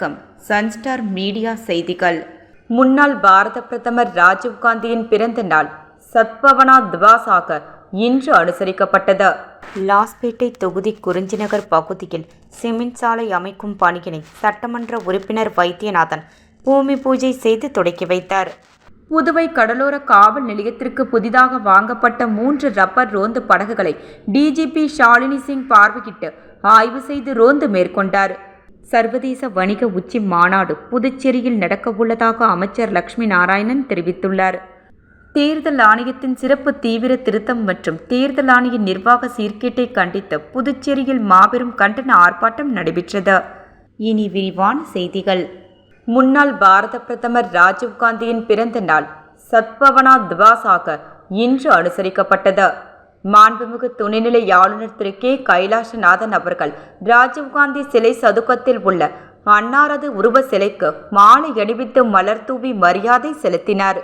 வணக்கம். Sunstar media செய்திகள். முன்னாள் பாரத பிரதமர் ராஜீவ்காந்தியின் பிறந்த நாள் சத்பவனா திவாசாக இன்று அனுசரிக்கப்பட்டது. லாஸ்பேட்டை தொகுதி குறிஞ்சிநகர் பகுதியில் சிமெண்ட் சாலை அமைக்கும் பணியினை சட்டமன்ற உறுப்பினர் வைத்தியநாதன் பூமி பூஜை செய்து தொடக்கி வைத்தார். புதுவை கடலோர காவல் நிலையத்திற்கு புதிதாக வாங்கப்பட்ட மூன்று ரப்பர் ரோந்து படகுகளை டிஜிபி ஷாலினி சிங் பார்வையிட்டு ஆய்வு செய்து ரோந்து மேற்கொண்டார். சர்வதேச வணிக உச்சி மாநாடு புதுச்சேரியில் நடக்கவுள்ளதாக அமைச்சர் லக்ஷ்மி நாராயணன் தெரிவித்துள்ளார். தேர்தல் ஆணையத்தின் சிறப்பு தீவிர திருத்தம் மற்றும் தேர்தல் ஆணைய நிர்வாக சீர்கேட்டை கண்டித்து புதுச்சேரியில் மாபெரும் கண்டன ஆர்ப்பாட்டம் நடைபெற்றது. இனி விரிவான செய்திகள். முன்னாள் பாரத பிரதமர் ராஜீவ்காந்தியின் பிறந்த நாள் சத்பவனா திவாஸாக இன்று அனுசரிக்கப்பட்டது. மாண்புமிகு துணைநிலை ஆளுநர் திரு கே. கைலாசநாதன் அவர்கள் ராஜீவ்காந்தி சிலை சதுக்கத்தில் உள்ள அன்னாரது உருவ சிலைக்கு மாலை அணிவித்து மலர் தூவி மரியாதை செலுத்தினார்.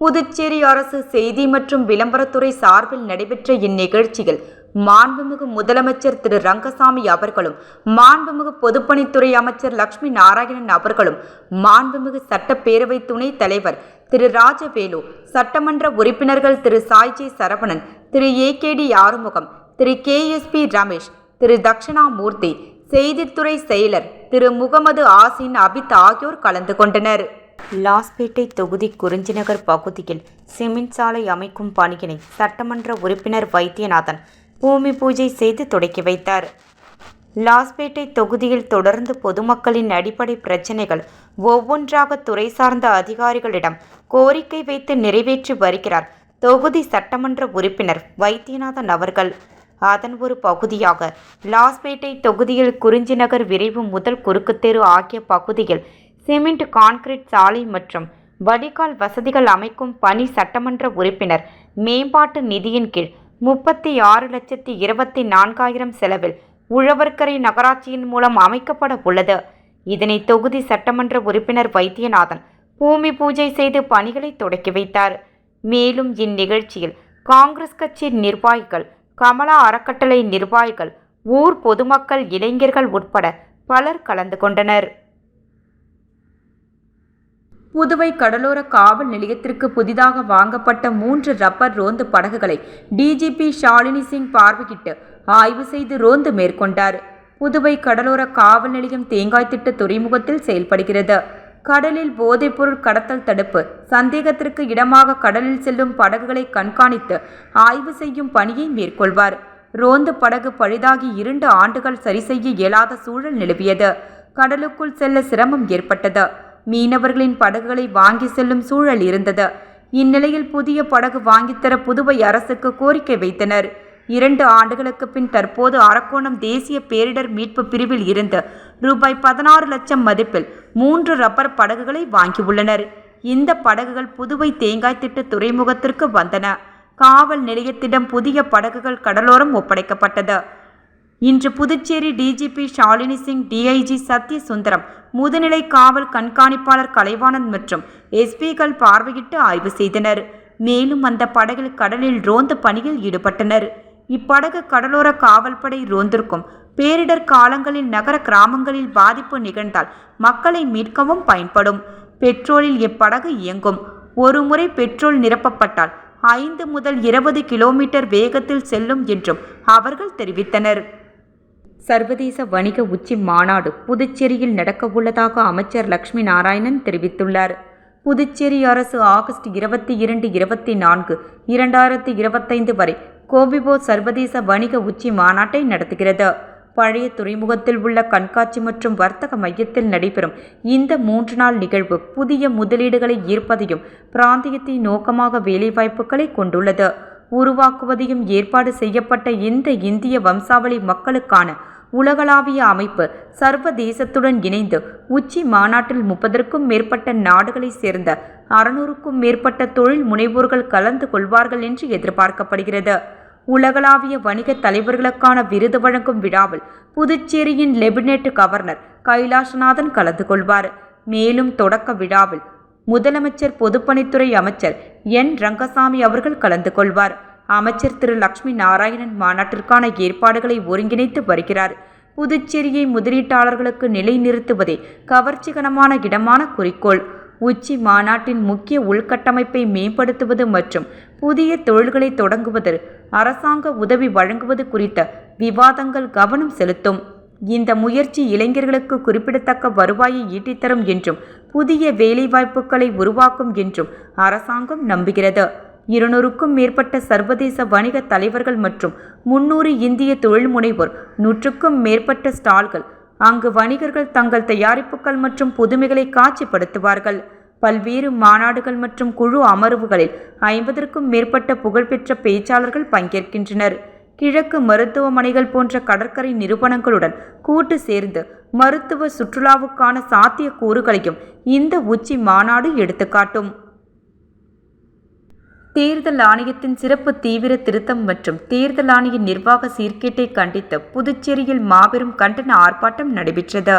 புதுச்சேரி அரசு செய்தி மற்றும் விளம்பரத்துறை சார்பில் நடைபெற்ற இந்நிகழ்ச்சியில் மாண்புமிகு முதலமைச்சர் திரு ரங்கசாமி அவர்களும் மாண்புமிகு பொதுப்பணித்துறை அமைச்சர் லக்ஷ்மி நாராயணன் அவர்களும் மாண்புமிகு சட்டப்பேரவை துணைத் தலைவர் திரு ராஜவேலு சட்டமன்ற உறுப்பினர்கள் திரு சாய்ஜி சரவணன் திரு ஏ கே டி ஆறுமுகம் திரு கே எஸ் பி ரமேஷ் திரு தக்ஷணாமூர்த்தி செய்தித்துறை செயலர் திரு முகமது ஆசின் அபித் ஆகியோர் கலந்து கொண்டனர். லாஸ்பேட்டை தொகுதி குறிஞ்சிநகர் பகுதியில் சிமெண்ட் சாலை அமைக்கும் பணியினை சட்டமன்ற உறுப்பினர் வைத்தியநாதன் பூமி பூஜை செய்து தொடக்கி வைத்தார். லாஸ்பேட்டை தொகுதியில் தொடர்ந்து பொதுமக்களின் அடிப்படை பிரச்சினைகள் ஒவ்வொன்றாக துறை சார்ந்த அதிகாரிகளிடம் கோரிக்கை வைத்து நிறைவேற்றி வருகிறார் தொகுதி சட்டமன்ற உறுப்பினர் வைத்தியநாதன் அவர்கள். அதன் ஒரு பகுதியாக லாஸ்பேட்டை தொகுதியில் குறிஞ்சிநகர் விரைவு முதல் குறுக்குத்தெரு ஆகிய பகுதியில் சிமெண்ட் கான்கிரீட் சாலை மற்றும் வடிகால் வசதிகள் அமைக்கும் பணி சட்டமன்ற உறுப்பினர் மேம்பாட்டு நிதியின் கீழ் முப்பத்தி ஆறு லட்சத்தி இருபத்தி நான்காயிரம் செலவில் உழவர்கரை நகராட்சியின் மூலம் அமைக்கப்பட உள்ளது. இதனை தொகுதி சட்டமன்ற உறுப்பினர் வைத்தியநாதன் பூமி பூஜை செய்து பணிகளை தொடக்கி வைத்தார். மேலும் இந்நிகழ்ச்சியில் காங்கிரஸ் கட்சி நிர்வாகிகள் கமலா அறக்கட்டளை நிர்வாகிகள் ஊர் பொதுமக்கள் இளைஞர்கள் உட்பட பலர் கலந்து கொண்டனர். புதுவை கடலோர காவல் நிலையத்திற்கு புதிதாக வாங்கப்பட்ட மூன்று ரப்பர் ரோந்து படகுகளை டிஜிபி ஷாலினி சிங் பார்வையிட்டு ஆய்வு செய்து ரோந்து மேற்கொண்டார். புதுவை கடலோர காவல் நிலையம் தேங்காய் திட்ட துறைமுகத்தில் செயல்படுகிறது. கடலில் போதைப்பொருள் கடத்தல் தடுப்பு சந்தேகத்திற்கு இடமாக கடலில் செல்லும் படகுகளை கண்காணித்து ஆய்வு செய்யும் பணியை மேற்கொள்வார். ரோந்து படகு பழுதாகி இரண்டு ஆண்டுகள் சரி செய்ய இயலாத சூழல் நிலவியது. கடலுக்குள் செல்ல சிரமம் ஏற்பட்டது. மீனவர்களின் படகுகளை வாங்கி செல்லும் சூழல் இருந்தது. இந்நிலையில் புதிய படகு வாங்கித்தர புதுவை அரசுக்கு கோரிக்கை வைத்தனர். இரண்டு ஆண்டுகளுக்கு பின் தற்போது அரக்கோணம் தேசிய பேரிடர் மீட்பு பிரிவில் இருந்து ரூபாய் பதினாறு லட்சம் மதிப்பில் மூன்று ரப்பர் படகுகளை வாங்கியுள்ளனர். இந்த படகுகள் புதுவை தேங்காய் திட்டு துறைமுகத்திற்கு வந்தன. காவல் நிலையத்திடம் புதிய படகுகள் கடலோரம் ஒப்படைக்கப்பட்டது. இன்று புதுச்சேரி டிஜிபி ஷாலினி சிங் டிஐஜி சத்ய சுந்தரம் முதுநிலை காவல் கண்காணிப்பாளர் கலைவாணன் மற்றும் எஸ்பிகள் பார்வையிட்டு ஆய்வு செய்தனர். மேலும் அந்த படகில் கடலில் ரோந்து பணியில் ஈடுபட்டனர். இப்படகு கடலோர காவல்படை ரோந்திருக்கும் பேரிடர் காலங்களில் நகர கிராமங்களில் பாதிப்பு நிகழ்ந்தால் மக்களை மீட்கவும் பயன்படும். பெட்ரோலில் இப்படகு இயங்கும். ஒருமுறை பெட்ரோல் நிரப்பப்பட்டால் ஐந்து முதல் இருபது கிலோமீட்டர் வேகத்தில் செல்லும் என்றும் அவர்கள் தெரிவித்தனர். சர்வதேச வணிக உச்சி மாநாடு புதுச்சேரியில் நடக்கவுள்ளதாக அமைச்சர் லக்ஷ்மி நாராயணன் தெரிவித்துள்ளார். புதுச்சேரி அரசு ஆகஸ்ட் இருபத்தி இரண்டு இருபத்தி நான்கு இரண்டாயிரத்தி இருபத்தைந்து வரை கோபிபோ சர்வதேச வணிக உச்சி மாநாட்டை நடத்துகிறது. பழைய துறைமுகத்தில் உள்ள கண்காட்சி மற்றும் வர்த்தக மையத்தில் நடைபெறும் இந்த மூன்று நாள் நிகழ்வு புதிய முதலீடுகளை ஈர்ப்பதையும் பிராந்தியத்தை நோக்கமாக வேலைவாய்ப்புகளை கொண்டுள்ளது. உருவாக்குவதையும் ஏற்பாடு செய்யப்பட்ட இந்த இந்திய வம்சாவளி மக்களுக்கான உலகளாவிய அமைப்பு சர்வதேசத்துடன் இணைந்து உச்சி மாநாட்டில் முப்பதற்கும் மேற்பட்ட நாடுகளைச் சேர்ந்த அறுநூறுக்கும் மேற்பட்ட தொழில் முனைவோர்கள் கலந்து கொள்வார்கள் என்று எதிர்பார்க்கப்படுகிறது. உலகளாவிய வணிக தலைவர்களுக்கான விருது வழங்கும் விழாவில் புதுச்சேரியின் லெபினெட் கவர்னர் கைலாசநாதன் கலந்து கொள்வார். மேலும் தொடக்க விழாவில் முதலமைச்சர் பொதுப்பணித்துறை அமைச்சர் என் ரங்கசாமி அவர்கள் கலந்து கொள்வார். அமைச்சர் திரு லக்ஷ்மி நாராயணன் மாநாட்டிற்கான ஏற்பாடுகளை ஒருங்கிணைத்து வருகிறார். புதுச்சேரியை முதலீட்டாளர்களுக்கு நிலைநிறுத்துவதே கவர்ச்சிகரமான இடமான குறிக்கோள். உச்சி மாநாட்டின் முக்கிய உள்கட்டமைப்பை மேம்படுத்துவது மற்றும் புதிய தொழில்களை தொடங்குவது அரசாங்க உதவி வழங்குவது குறித்த விவாதங்கள் கவனம் செலுத்தும். இந்த முயற்சி இளைஞர்களுக்கு குறிப்பிடத்தக்க வருவாயை ஈட்டித்தரும் என்றும் புதிய வேலைவாய்ப்புகளை உருவாக்கும் என்றும் அரசாங்கம் நம்புகிறது. இருநூறுக்கும் மேற்பட்ட சர்வதேச வணிக தலைவர்கள் மற்றும் முன்னூறு இந்திய தொழில் முனைவோர் நூற்றுக்கும் மேற்பட்ட ஸ்டால்கள். அங்கு வணிகர்கள் தங்கள் தயாரிப்புகள் மற்றும் புதுமைகளை காட்சிப்படுத்துவார்கள். பல்வேறு மாநாடுகள் மற்றும் குழு அமர்வுகளில் ஐம்பதற்கும் மேற்பட்ட புகழ்பெற்ற பேச்சாளர்கள் பங்கேற்கின்றனர். கிழக்கு மருத்துவமனைகள் போன்ற கடற்கரை நிறுவனங்களுடன் கூட்டு சேர்ந்து மருத்துவ சுற்றுலாவுக்கான சாத்திய கூறுகளையும் இந்த உச்சி மாநாடு எடுத்துக்காட்டும். தேர்தல் ஆணையத்தின் சிறப்பு தீவிர திருத்தம் மற்றும் தேர்தல் ஆணைய நிர்வாக சீர்கேட்டை கண்டித்து புதுச்சேரியில் மாபெரும் கண்டன ஆர்ப்பாட்டம் நடைபெற்றது.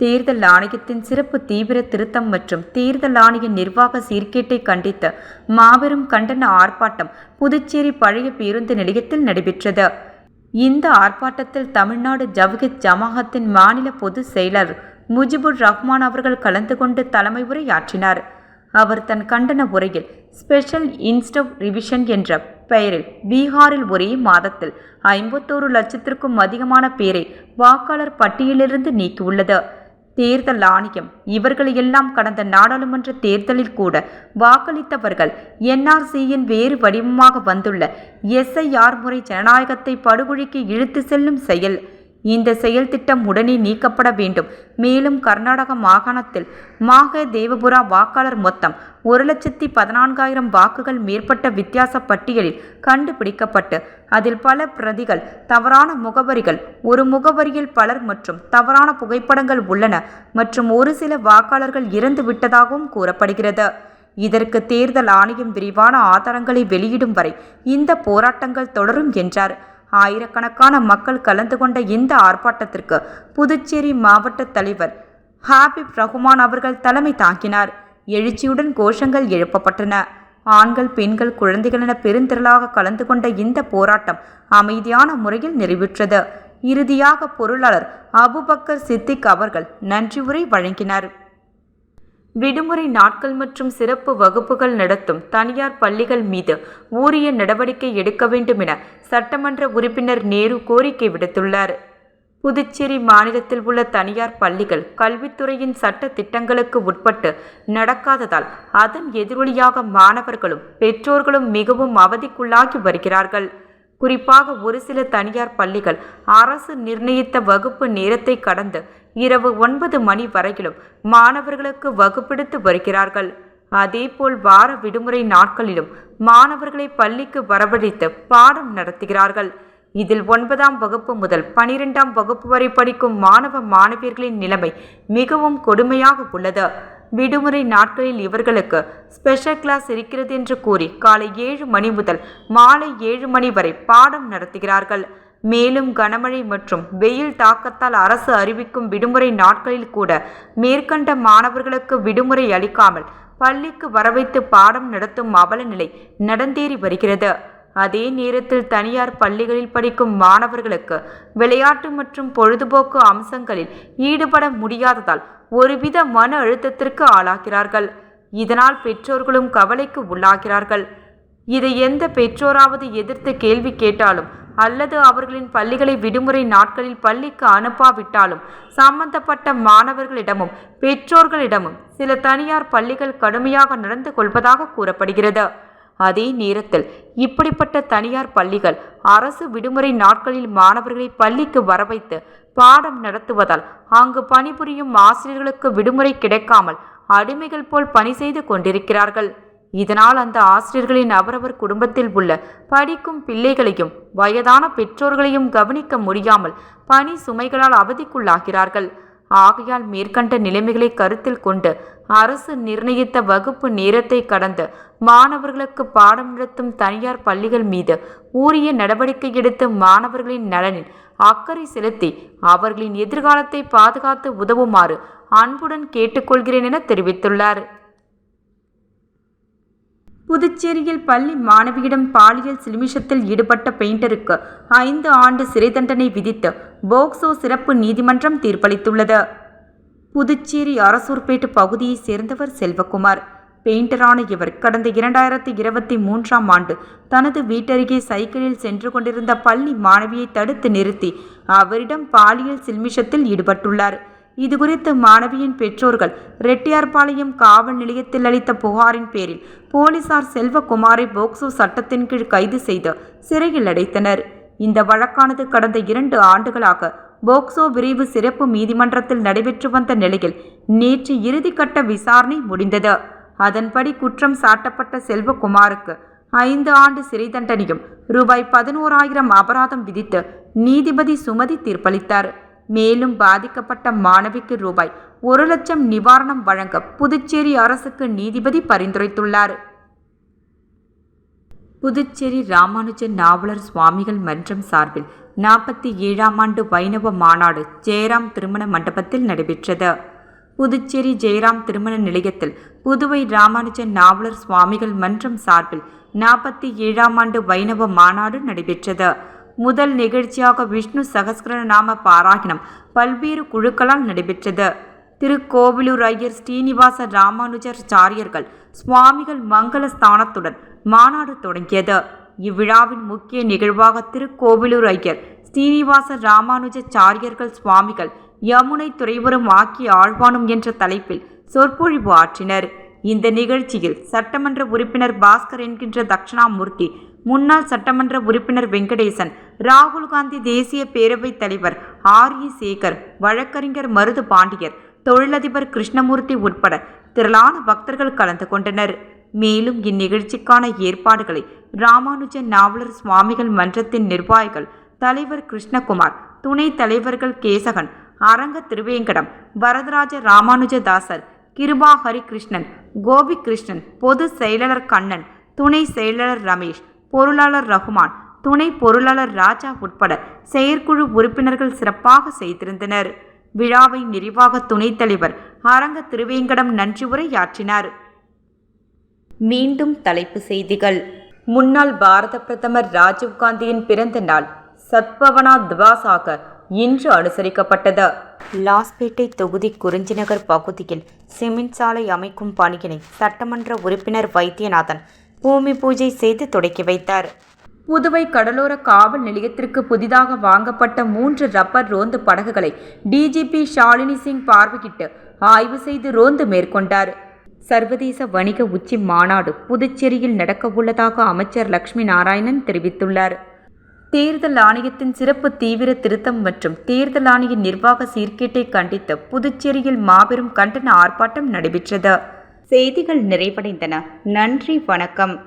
தேர்தல் ஆணையத்தின் சிறப்பு தீவிர திருத்தம் மற்றும் தேர்தல் ஆணைய நிர்வாக சீர்கேட்டை கண்டித்து மாபெரும் கண்டன ஆர்ப்பாட்டம் புதுச்சேரி பழைய பேருந்து நிலையத்தில் நடைபெற்றது. இந்த ஆர்ப்பாட்டத்தில் தமிழ்நாடு ஜவஹித் ஜமாகத்தின் மாநில பொதுச் செயலர் முஜிபுர் ரஹ்மான் அவர்கள் கலந்து கொண்டு தலைமை உரையாற்றினார். அவர் தன் கண்டன உரையில் ஸ்பெஷல் இன்ஸ்டவ் ரிவிஷன் என்ற பெயரில் பீகாரில் ஒரே மாதத்தில் ஐம்பத்தோரு லட்சத்திற்கும் அதிகமான பேரை வாக்காளர் பட்டியலிலிருந்து நீக்கியுள்ளது. தேர்தல் ஆணையம் இவர்களையெல்லாம் கடந்த நாடாளுமன்ற தேர்தலில் கூட வாக்களித்தவர்கள் என்ஆர்சியின் வேறு வடிவமாக வந்துள்ள எஸ்ஐஆர் முறை ஜனநாயகத்தை படுகொழிக்கு இழுத்து செல்லும் செயல். இந்த செயல் திட்டம் உடனே நீக்கப்பட வேண்டும். மேலும் கர்நாடக மாகாணத்தில் மாக தேவபுரா வாக்காளர் மொத்தம் ஒரு லட்சத்தி பதினான்காயிரம் வாக்குகள் மேற்பட்ட வித்தியாச பட்டியலில் கண்டுபிடிக்கப்பட்டு அதில் பல பிரதிகள் தவறான முகவரிகள் ஒரு முகவரியில் பலர் மற்றும் தவறான புகைப்படங்கள் உள்ளன மற்றும் ஒரு சில வாக்காளர்கள் இறந்து விட்டதாகவும் கூறப்படுகிறது. இதற்கு தேர்தல் ஆணையம் விரிவான ஆதாரங்களை வெளியிடும் வரை இந்த போராட்டங்கள் தொடரும் என்றார். ஆயிரக்கணக்கான மக்கள் கலந்து கொண்ட இந்த ஆர்ப்பாட்டத்திற்கு புதுச்சேரி மாவட்ட தலைவர் ஹாபிப் ரஹ்மான் அவர்கள் தலைமை தாங்கினார். எழுச்சியுடன் கோஷங்கள் எழுப்பப்பட்டன. ஆண்கள் பெண்கள் குழந்தைகள் என பெருந்திரளாக கலந்து கொண்ட இந்த போராட்டம் அமைதியான முறையில் நிறைவுற்றது. இறுதியாக பொருளாளர் அபுபக்கர் சித்திக் அவர்கள் நன்றி உரை வழங்கினார். விடுமுறை நாட்கள் மற்றும் சிறப்பு வகுப்புகள் நடத்தும் தனியார் பள்ளிகள் மீது உரிய நடவடிக்கை எடுக்க வேண்டும் என சட்டமன்ற உறுப்பினர் நேரு கோரிக்கை விடுத்துள்ளார். புதுச்சேரி மாநிலத்தில் உள்ள தனியார் பள்ளிகள் கல்வித்துறையின் சட்ட திட்டங்களுக்கு உட்பட்டு நடக்காததால் அதன் எதிரொலியாக மாணவர்களும் பெற்றோர்களும் மிகவும் அவதிக்குள்ளாகி வருகிறார்கள். குறிப்பாக ஒரு சில தனியார் பள்ளிகள் அரசு நிர்ணயித்த வகுப்பு நேரத்தை கடந்து இரவு ஒன்பது மணி வரையிலும் மாணவர்களுக்கு வகுப்பெடுத்து வருகிறார்கள். அதேபோல் வார விடுமுறை நாட்களிலும் மாணவர்களை பள்ளிக்கு வரவழைத்து பாடம் நடத்துகிறார்கள். இதில் ஒன்பதாம் வகுப்பு முதல் பனிரெண்டாம் வகுப்பு வரை படிக்கும் மாணவ மாணவியர்களின் நிலைமை மிகவும் கொடுமையாக உள்ளது. விடுமுறை நாட்களில் இவர்களுக்கு ஸ்பெஷல் கிளாஸ் இருக்கிறது என்று கூறி காலை ஏழு மணி முதல் மாலை ஏழு மணி வரை பாடம் நடத்துகிறார்கள். மேலும் கனமழை மற்றும் வெயில் தாக்கத்தால் அரசு அறிவிக்கும் விடுமுறை நாட்களில் கூட மேற்கண்ட மாணவர்களுக்கு விடுமுறை அளிக்காமல் பள்ளிக்கு வரவைத்து பாடம் நடத்தும் அவல நிலை நடந்தேறி வருகிறது. அதே நேரத்தில் தனியார் பள்ளிகளில் படிக்கும் மாணவர்களுக்கு விளையாட்டு மற்றும் பொழுதுபோக்கு அம்சங்களில் ஈடுபட முடியாததால் ஒருவித மன அழுத்தத்திற்கு ஆளாகிறார்கள். இதனால் பெற்றோர்களும் கவலைக்கு உள்ளாகிறார்கள். இதை எந்த பெற்றோராவது எதிர்த்து கேள்வி கேட்டாலும் அல்லது அவர்களின் பள்ளிகளை விடுமுறை நாட்களில் பள்ளிக்கு அனுப்பாவிட்டாலும் சம்பந்தப்பட்ட மாணவர்களிடமும் பெற்றோர்களிடமும் சில தனியார் பள்ளிகள் கடுமையாக நடந்து கொள்வதாக கூறப்படுகிறது. அதே நேரத்தில் இப்படிப்பட்ட தனியார் பள்ளிகள் அரசு விடுமுறை நாட்களில் மாணவர்களை பள்ளிக்கு வரவைத்து பாடம் நடத்துவதால் அங்கு பணிபுரியும் ஆசிரியர்களுக்கு விடுமுறை கிடைக்காமல் அடிமைகள் போல் பணி செய்து கொண்டிருக்கிறார்கள். இதனால் அந்த ஆசிரியர்களின் அவரவர் குடும்பத்தில் உள்ள படிக்கும் பிள்ளைகளையும் வயதான பெற்றோர்களையும் கவனிக்க முடியாமல் பணி சுமைகளால் அவதிக்குள்ளாகிறார்கள். ஆகையால் மேற்கண்ட நிலைமைகளை கருத்தில் கொண்டு அரசு நிர்ணயித்த வகுப்பு நேரத்தை கடந்து மாணவர்களுக்கு பாடம் நடத்தும் தனியார் பள்ளிகள் மீது உரிய நடவடிக்கை எடுத்து மாணவர்களின் நலனில் அக்கறை செலுத்தி அவர்களின் எதிர்காலத்தை பாதுகாத்து உதவுமாறு அன்புடன் கேட்டுக்கொள்கிறேன் என தெரிவித்துள்ளார். புதுச்சேரியில் பள்ளி மாணவியிடம் பாலியல் சிலுமிஷத்தில் ஈடுபட்ட பெயிண்டருக்கு ஐந்து ஆண்டு சிறை தண்டனை விதித்து போக்சோ சிறப்பு நீதிமன்றம் தீர்ப்பளித்துள்ளது. புதுச்சேரி அரசூர்பேட்டு பகுதியைச் சேர்ந்தவர் செல்வகுமார். பெயிண்டரான இவர் கடந்த இரண்டாயிரத்தி இருபத்தி மூன்றாம் ஆண்டு தனது வீட்டருகே சைக்கிளில் சென்று கொண்டிருந்த பள்ளி மாணவியை தடுத்து நிறுத்தி அவரிடம் பாலியல் சில்மிஷத்தில் ஈடுபட்டுள்ளார். இதுகுறித்து மாணவியின் பெற்றோர்கள் ரெட்டியார்பாளையம் காவல் நிலையத்தில் அளித்த புகாரின் பேரில் போலீசார் செல்வகுமாரை போக்சோ சட்டத்தின் கீழ் கைது செய்து சிறையில் அடைத்தனர். இந்த வழக்கானது கடந்த இரண்டு ஆண்டுகளாக போக்சோ விரைவு சிறப்பு நீதிமன்றத்தில் நடைபெற்று வந்த நிலையில் நேற்று இறுதிக்கட்ட விசாரணை முடிந்தது. அதன்படி குற்றம் சாட்டப்பட்ட செல்வகுமாருக்கு ஐந்து ஆண்டு சிறை தண்டனையும் ரூபாய் பதினோராயிரம் அபராதம் விதித்து நீதிபதி சுமதி தீர்ப்பளித்தார். மேலும் பாதிக்கப்பட்ட மாணவிக்கு ரூபாய் ஒரு லட்சம் நிவாரணம் வழங்க புதுச்சேரி அரசுக்கு நீதிபதி பரிந்துரைத்துள்ளார். புதுச்சேரி ராமானுஜன் நாவலர் சுவாமிகள் மன்றம் சார்பில் நாற்பத்தி ஏழாம் ஆண்டு வைணவ மாநாடு ஜெயராம் திருமண மண்டபத்தில் நடைபெற்றது. புதுச்சேரி ஜெயராம் திருமண நிலையத்தில் புதுவை ராமானுஜன் நாவலர் சுவாமிகள் மன்றம் சார்பில் நாற்பத்தி ஏழாம் ஆண்டு வைணவ மாநாடு நடைபெற்றது. முதல் நிகழ்ச்சியாக விஷ்ணு சகஸ்கரநாம பாராயணம் பல்வேறு குழுக்களால் நடைபெற்றது. திருக்கோவிலூர் ஐயர் ஸ்ரீனிவாச ராமானுஜர் சாரியர்கள் சுவாமிகள் மங்கள ஸ்தானத்துடன் மாநாடு தொடங்கியது. இவ்விழாவின் முக்கிய நிகழ்வாக திருக்கோவிலூர் ஐயர் ஸ்ரீனிவாச ராமானுஜ சாரியர்கள் சுவாமிகள் யமுனை துறைவரும் ஆக்கி ஆழ்வானும் என்ற தலைப்பில் சொற்பொழிவு ஆற்றினர். இந்த நிகழ்ச்சியில் சட்டமன்ற உறுப்பினர் பாஸ்கர் என்கின்ற தட்சிணாமூர்த்தி முன்னாள் சட்டமன்ற உறுப்பினர் வெங்கடேசன் ராகுல் காந்தி தேசிய பேரவைத் தலைவர் ஆர் இ சேகர் வழக்கறிஞர் மருது பாண்டியர் தொழிலதிபர் கிருஷ்ணமூர்த்தி உட்பட திரளான பக்தர்கள் கலந்து கொண்டனர். மேலும் இந்நிகழ்ச்சிக்கான ஏற்பாடுகளை ராமானுஜன் நாவலர் சுவாமிகள் மன்றத்தின் நிர்வாகிகள் தலைவர் கிருஷ்ணகுமார் துணைத் தலைவர்கள் கேசகன் அரங்க திருவேங்கடம் வரதராஜ ராமானுஜதாசர் கிருபா ஹரிகிருஷ்ணன் கோபிகிருஷ்ணன் பொது செயலாளர் கண்ணன் துணை செயலாளர் ரமேஷ் பொருளாளர் ரகுமான் துணை பொருளாளர் ராஜா உட்பட செயற்குழு உறுப்பினர்கள் சிறப்பாக செய்திருந்தனர். விழாவை நிறைவாக துணைத் தலைவர் அரங்க திருவேங்கடம் நன்றி உரையாற்றினார். மீண்டும் தலைப்பு செய்திகள். முன்னாள் பாரத பிரதமர் ராஜீவ்காந்தியின் பிறந்த நாள் சத்பவனா திவாசாக இன்று அனுசரிக்கப்பட்டது. லாஸ்பேட்டை தொகுதி குறிஞ்சிநகர் பகுதியில் சிமெண்ட் சாலை அமைக்கும் பணியினை சட்டமன்ற உறுப்பினர் வைத்தியநாதன் பூமி பூஜை செய்து தொடக்கி வைத்தார். புதுவை கடலோர காவல் நிலையத்திற்கு புதிதாக வாங்கப்பட்ட மூன்று ரப்பர் ரோந்து படகுகளை டிஜிபி ஷாலினி சிங் பார்வையிட்டு ஆய்வு செய்து ரோந்து மேற்கொண்டார். சர்வதேச வணிக உச்சி மாநாடு புதுச்சேரியில் நடக்கவுள்ளதாக அமைச்சர் லட்சுமி நாராயணன் தெரிவித்துள்ளார். தேர்தல் ஆணையத்தின் சிறப்பு தீவிர திருத்தம் மற்றும் தேர்தல் ஆணைய நிர்வாக சீர்கேட்டை கண்டித்து புதுச்சேரியில் மாபெரும் கண்டன ஆர்ப்பாட்டம் நடைபெற்றது. செய்திகள் நிறைவடைந்தன. நன்றி வணக்கம்.